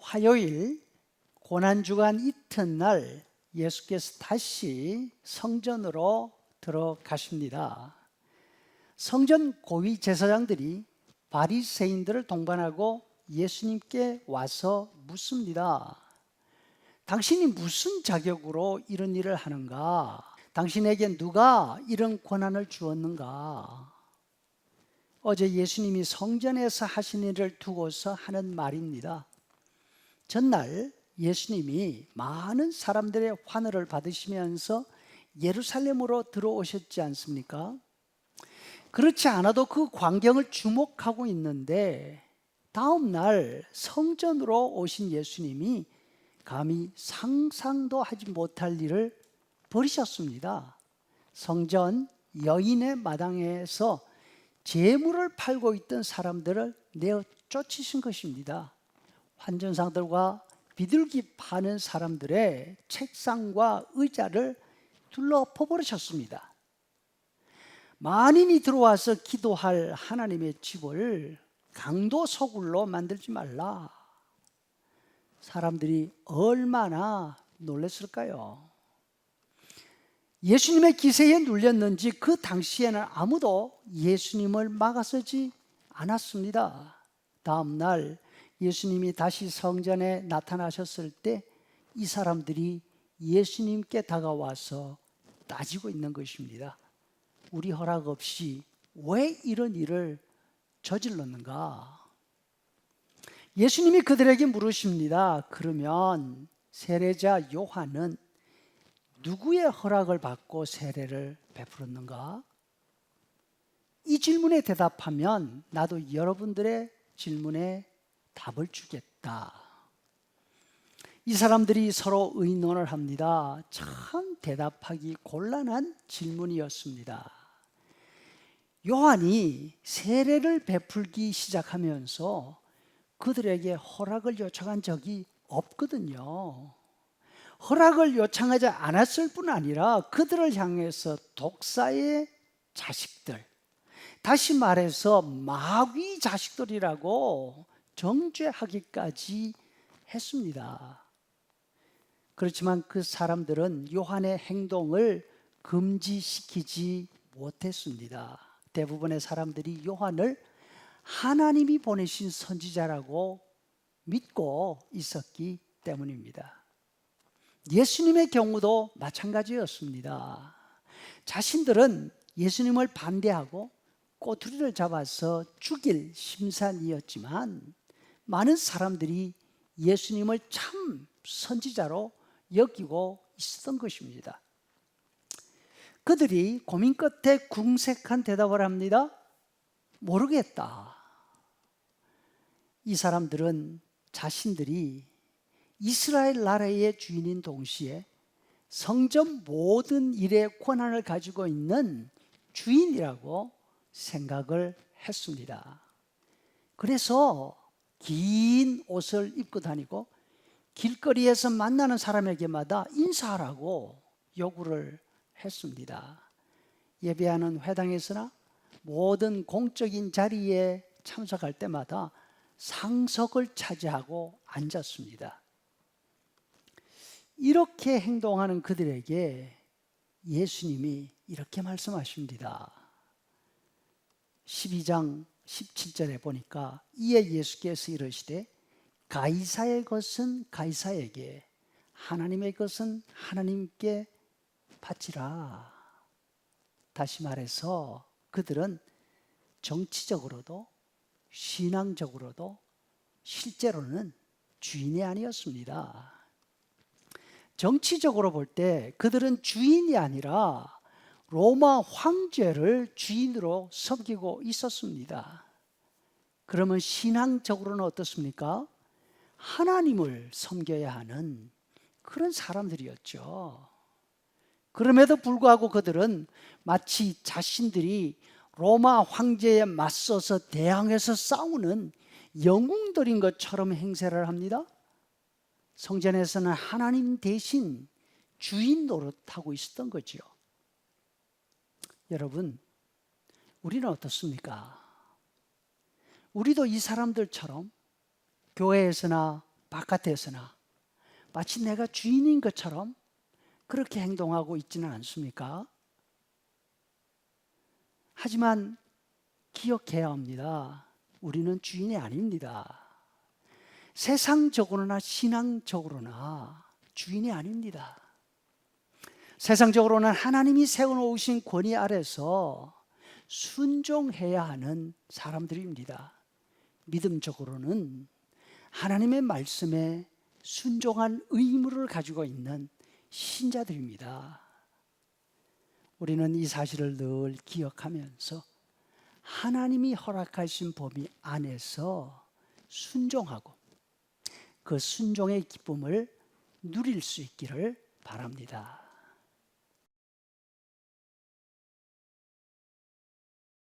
화요일 고난주간 이튿날 예수께서 다시 성전으로 들어가십니다. 성전 고위 제사장들이 바리새인들을 동반하고 예수님께 와서 묻습니다. 당신이 무슨 자격으로 이런 일을 하는가? 당신에게 누가 이런 권한을 주었는가? 어제 예수님이 성전에서 하신 일을 두고서 하는 말입니다. 전날 예수님이 많은 사람들의 환호를 받으시면서 예루살렘으로 들어오셨지 않습니까? 그렇지 않아도 그 광경을 주목하고 있는데 다음 날 성전으로 오신 예수님이 감히 상상도 하지 못할 일을 벌이셨습니다. 성전 여인의 마당에서 재물을 팔고 있던 사람들을 내어 쫓으신 것입니다. 환전상들과 비둘기 파는 사람들의 책상과 의자를 둘러퍼 버리셨습니다. 만인이 들어와서 기도할 하나님의 집을 강도 서굴로 만들지 말라. 사람들이 얼마나 놀랐을까요? 예수님의 기세에 눌렸는지 그 당시에는 아무도 예수님을 막아서지 않았습니다. 다음 날 예수님이 다시 성전에 나타나셨을 때 이 사람들이 예수님께 다가와서 따지고 있는 것입니다. 우리 허락 없이 왜 이런 일을 저질렀는가? 예수님이 그들에게 물으십니다. 그러면 세례자 요한은 누구의 허락을 받고 세례를 베풀었는가? 이 질문에 대답하면 나도 여러분들의 질문에 답을 주겠다. 이 사람들이 서로 의논을 합니다. 참 대답하기 곤란한 질문이었습니다. 요한이 세례를 베풀기 시작하면서 그들에게 허락을 요청한 적이 없거든요. 허락을 요청하지 않았을 뿐 아니라 그들을 향해서 독사의 자식들, 다시 말해서 마귀 자식들이라고 정죄하기까지 했습니다. 그렇지만 그 사람들은 요한의 행동을 금지시키지 못했습니다. 대부분의 사람들이 요한을 하나님이 보내신 선지자라고 믿고 있었기 때문입니다. 예수님의 경우도 마찬가지였습니다. 자신들은 예수님을 반대하고 꼬투리를 잡아서 죽일 심산이었지만 많은 사람들이 예수님을 참 선지자로 여기고 있었던 것입니다. 그들이 고민 끝에 궁색한 대답을 합니다. 모르겠다. 이 사람들은 자신들이 이스라엘 나라의 주인인 동시에 성전 모든 일의 권한을 가지고 있는 주인이라고 생각을 했습니다. 그래서 긴 옷을 입고 다니고 길거리에서 만나는 사람에게마다 인사하라고 요구를 했습니다. 예배하는 회당에서나 모든 공적인 자리에 참석할 때마다 상석을 차지하고 앉았습니다. 이렇게 행동하는 그들에게 예수님이 이렇게 말씀하십니다. 12장 17절에 보니까 이에 예수께서 이르시되 가이사의 것은 가이사에게 하나님의 것은 하나님께 바치라. 다시 말해서 그들은 정치적으로도 신앙적으로도 실제로는 주인이 아니었습니다. 정치적으로 볼 때 그들은 주인이 아니라 로마 황제를 주인으로 섬기고 있었습니다. 그러면 신앙적으로는 어떻습니까? 하나님을 섬겨야 하는 그런 사람들이었죠. 그럼에도 불구하고 그들은 마치 자신들이 로마 황제에 맞서서 대항해서 싸우는 영웅들인 것처럼 행세를 합니다. 성전에서는 하나님 대신 주인 노릇하고 있었던 거죠. 여러분, 우리는 어떻습니까? 우리도 이 사람들처럼 교회에서나 바깥에서나 마치 내가 주인인 것처럼 그렇게 행동하고 있지는 않습니까? 하지만 기억해야 합니다. 우리는 주인이 아닙니다. 세상적으로나 신앙적으로나 주인이 아닙니다. 세상적으로는 하나님이 세워놓으신 권위 아래서 순종해야 하는 사람들입니다. 믿음적으로는 하나님의 말씀에 순종한 의무를 가지고 있는 신자들입니다. 우리는 이 사실을 늘 기억하면서 하나님이 허락하신 범위 안에서 순종하고 그 순종의 기쁨을 누릴 수 있기를 바랍니다.